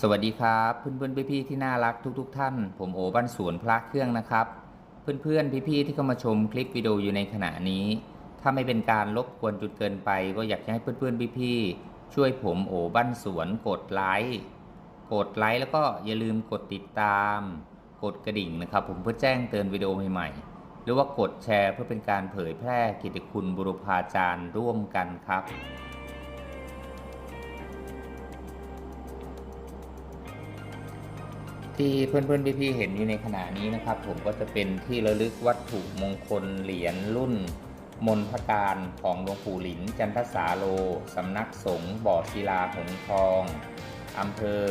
สวัสดีครับเพื่อนๆพี่ๆที่น่ารักทุกๆทท่าน ผมโอบ้านสวนพระเครื่องนะครับ เพื่อนๆพี่ๆที่เข้ามาชมคลิปวิดีโออยู่ในขณะนี้ ถ้าไม่เป็นการรบกวนจุดเกินไป ก็อยากให้เพื่อนๆพี่ๆช่วยผมโอบ้านสวนกดไลค์กดไลค์แล้วก็อย่าลืมกดติดตาม กดกระดิ่งนะครับ ผมเพื่อแจ้งเตือนวิดีโอใหม่ๆหรือว่ากดแชร์เพื่อเป็นการเผยแพร่กิตติคุณบุรพาจารย์ร่วมกันครับ ที่เพื่อนๆพี่ๆเห็นอยู่ในขณะนี้นะครับ ผมก็จะเป็นที่ระลึกวัตถุมงคลเหรียญรุ่น มนพการของหลวงปู่หลินจันทสาโลสำนักสงฆ์บ่อศิลาหงทองอำเภอ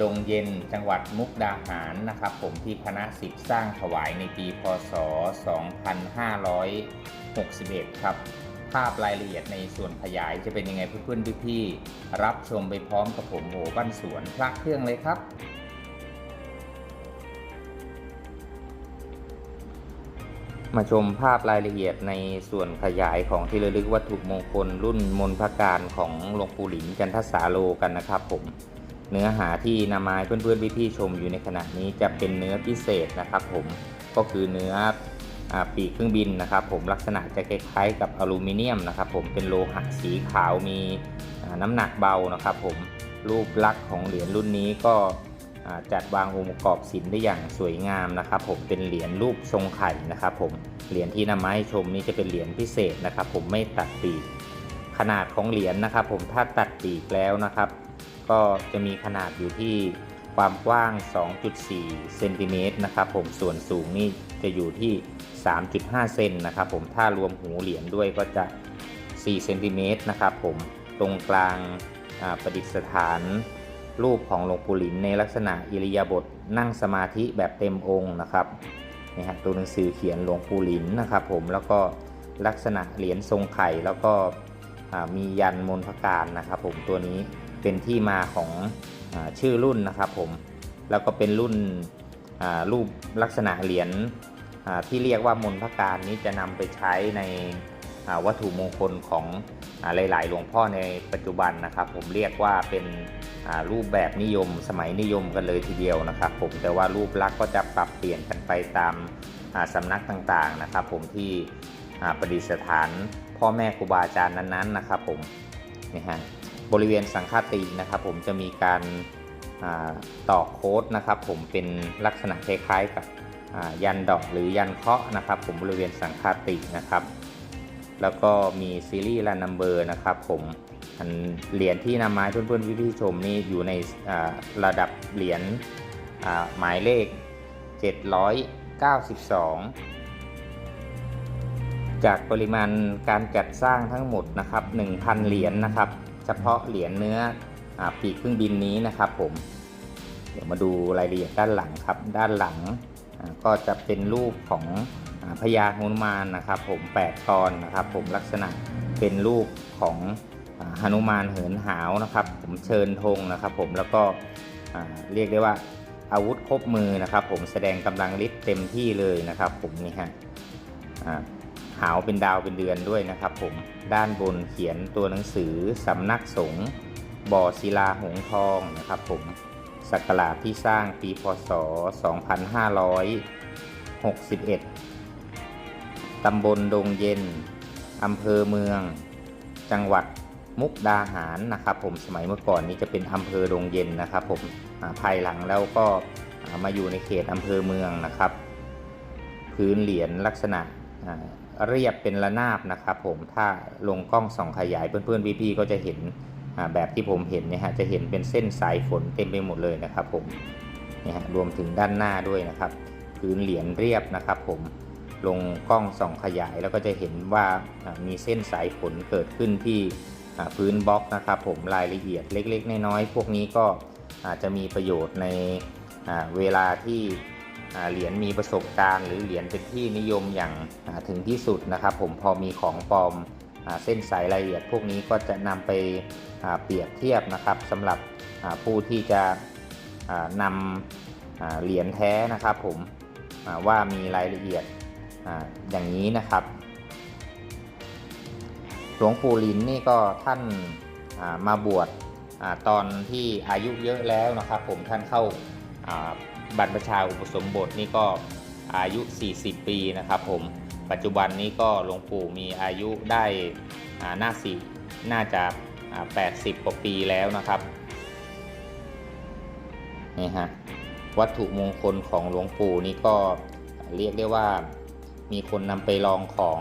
ดงเย็นจังหวัดมุกดาหารนะครับ ผมที่คณะสิทธิ์สร้างถวายในปีพศ 2561 ครับ ภาพรายละเอียดในส่วนขยายจะเป็นยังไงเพื่อนๆพี่ๆรับชมไปพร้อมกับผมโหบ้านสวนพระเครื่องเลยครับ มาชมภาพรายละเอียดในส่วนขยายของที่ระลึกวัตถุมงคลรุ่นมนพการของหลวงปู่หลินจันทสาโลกันนะครับผม เนื้อหาที่นำมาให้เพื่อนๆพี่ๆชมอยู่ในขณะนี้จะเป็นเนื้อพิเศษนะครับผมก็คือเนื้ออปีกเครื่องบินนะครับ ผมลักษณะจะคล้ายๆกับอลูมิเนียมนะครับ ผมเป็นโลหะสีขาวมีน้ำหนักเบานะครับ ผมรูปลักษณ์ของเหรียญรุ่นนี้ก็ จัดวางองค์ประกอบศิลป์ได้อย่างสวยงามนะครับผมเป็นเหรียญรูปทรงไข่นะครับผมเหรียญที่นำมาให้ชมนี้จะเป็นเหรียญพิเศษนะครับ ผมไม่ตัดปีกขนาดของเหรียญนะครับ ผมถ้าตัดปีกแล้วนะครับ ก็จะมีขนาดอยู่ที่ความกว้าง 2.4 เซนติเมตรนะครับผมส่วนสูงนี่จะอยู่ที่ 3.5 เซนนะครับผมถ้ารวมหูเหรียญด้วยก็จะ 4 เซนติเมตรนะครับผมตรงกลางประดิษฐาน รูปของหลวงปู่หลินในลักษณะอิริยาบถนั่งสมาธิแบบเต็มองค์นะครับนี่ฮะตัวหนังสือเขียนหลวงปู่หลินนะครับผมแล้วก็ลักษณะเหรียญทรงไข่แล้วก็มียันมนพการนะครับผมตัวนี้เป็นที่มาของอชื่อรุ่นนะครับผมแล้วก็เป็นรุ่นรูปลักษณะเหรียญที่เรียกว่ามนพการนี้จะนำไปใช้ในวัตถุมงคลของ หลาย ๆ หลวงพ่อในปัจจุบันนะครับ ผมเรียกว่าเป็นรูปแบบนิยม สมัยนิยมกันเลยทีเดียวนะครับ ผมแต่ว่ารูปลักษณ์ก็จะปรับเปลี่ยนกันไปตามสำนักต่างๆนะครับ ผมที่ประดิษฐานพ่อแม่ครูบาอาจารย์นั้นๆนะครับ ผมนี่ฮะบริเวณสังฆาตินะครับ ผมจะมีการต่อโค้ดนะครับ ผมเป็นลักษณะคล้ายๆกับยันดอกหรือยันเคราะห์นะครับ ผมบริเวณสังฆาตินะครับ แล้วก็มีซีรีส์และนัมเบอร์นะครับผมเหรียญที่นำมาให้เพื่อนๆพี่ๆชมนี่อยู่ในระดับเหรียญหมายเลข 792 จากปริมาณการจัดสร้างทั้งหมดนะครับ 1,000 เหรียญนะครับ เฉพาะเหรียญเนื้ออปีกเครื่องบินนี้นะครับผม เดี๋ยวมาดูรายละเอียดด้านหลังครับ ด้านหลังก็จะเป็นรูปของอ พญาหนุมานนะครับ ผม8ตอนนะครับ ผมลักษณะเป็นรูปของหนุมานเหินหาวนะครับ ผมเชิญธงนะครับ ผมแล้วก็เรียกได้ว่าอาวุธครบมือนะครับ ผมแสดงกำลังฤทธิ์เต็มที่เลยนะครับ ผมนี่ฮะหาวเป็นดาวเป็นเดือนด้วยนะครับ ผมด้านบนเขียนตัวหนังสือสำนักสงฆ์บ่อศิลาหงทองนะครับ ผมศักราชที่สร้างปีพศ 2561 ตำบลดงเย็น อำเภอเมือง จังหวัดมุกดาหารนะครับ ผมสมัยเมื่อก่อนนี้จะเป็นอำเภอดงเย็นนะครับ ผมภายหลังแล้วก็มาอยู่ในเขตอำเภอเมืองนะครับ พื้นเหรียญลักษณะเรียบเป็นระนาบนะครับ ผมถ้าลงกล้องส่องขยายเพื่อนๆพี่ๆก็จะเห็นแบบที่ผมเห็นเนี่ยฮะจะเห็นเป็นเส้นสายฝนเต็มไปหมดเลยนะครับ ผมเนี่ยฮะรวมถึงด้านหน้าด้วยนะครับ พื้นเหรียญเรียบนะครับ ผม ลงกล้องส่องขยายแล้วก็จะเห็นว่ามีเส้นสายฝนเกิดขึ้นที่พื้นบล็อกนะครับผมรายละเอียดเล็กๆน้อยๆพวกนี้ก็อาจจะมีประโยชน์ในเวลาที่เหรียญมีประสบการณ์ หรือเหรียญเป็นที่นิยมอย่างถึงที่สุดนะครับ ผมพอมีของปลอมเส้นสายรายละเอียด พวกนี้ก็จะนำไปเปรียบเทียบนะครับสำหรับผู้ที่จะนำอ่าเหรียญแท้นะครับ ผมว่ามีรายละเอียด อย่างนี้นะครับ หลวงปู่ลินนี่ก็ท่านมาบวชตอนที่อายุเยอะแล้วนะครับ ผมท่านเข้าบรรพชาอุปสมบทนี่ก็อายุ 40 ปีนะครับผมปัจจุบันนี้ก็หลวงปู่มีอายุได้อ่าน่าสิน่าจะ80กว่าปีแล้วนะครับนี่ฮะวัตถุมงคลของหลวงปู่นี่ก็เรียกได้ว่า มีคนนำไปลองของ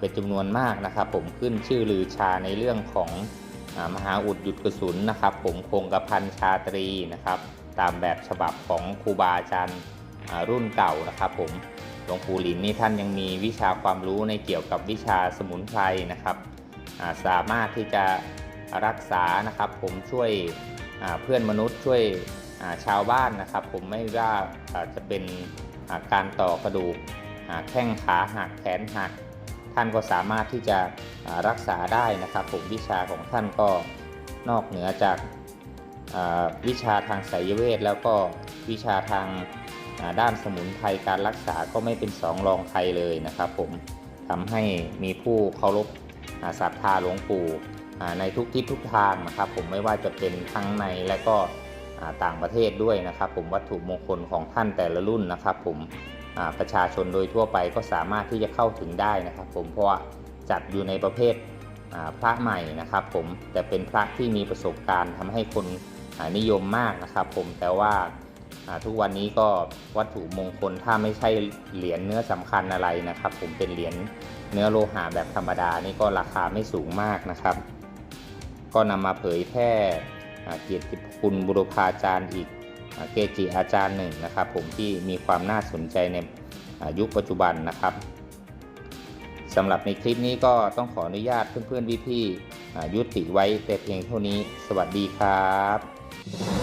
เป็นจำนวนมากนะครับ ผมขึ้นชื่อลือชาในเรื่องของอมหาอุดหยุดกระสุนนะครับ ผมคงกระพันชาตรีนะครับ ตามแบบฉบับของครูบาอาจารย์รุ่นเก่านะครับ ผมหลวงปู่หลินนี่ท่านยังมีวิชาความรู้ในเกี่ยวกับวิชาสมุนไพรนะครับาสามารถที่จะรักษานะครับ ผมช่วยเพื่อนมนุษย์ช่วยาชาวบ้านนะครับ ผมไม่ว่าจะเป็นาการต่อกระดูก อ่าแข้งขาหักแขนหักท่านก็สามารถที่จะรักษาได้นะครับผมวิชาของท่านก็นอกเหนือจากวิชาทางไสยเวทแล้วก็วิชาทางด้านสมุนไพรการรักษาก็ไม่เป็นสองรองใครเลยนะครับผมทำให้มีผู้เคารพศรัทธาหลวงปู่ในทุกทิศทุกทางนะครับ ผมไม่ว่าจะเป็นทั้งในและก็ต่างประเทศด้วยนะครับ ผมวัตถุมงคลของท่านแต่ละรุ่นนะครับ ผม ประชาชนโดยทั่วไปก็สามารถที่จะเข้าถึงได้นะครับ ผมเพราะว่าจัดอยู่ในประเภทพระใหม่นะครับ ผมแต่เป็นพระที่มีประสบการณ์ทำให้คนนิยมมากนะครับ ผมแต่ว่าทุกวันนี้ก็วัตถุมงคลถ้าไม่ใช่เหรียญเนื้อสำคัญอะไรนะครับ ผมเป็นเหรียญเนื้อโลหะแบบธรรมดานี่ก็ราคาไม่สูงมากนะครับ ก็นำมาเผยแพร่เกียรติคุณบุรพาจารย์อีก เกจิอาจารย์หนึ่งนะครับ ผมที่มีความน่าสนใจในยุคปัจจุบันนะครับสำหรับในคลิปนี้ก็ต้องขออนุญาตเพื่อนๆพี่ๆยุติไว้แต่เพียงเท่านี้ สวัสดีครับ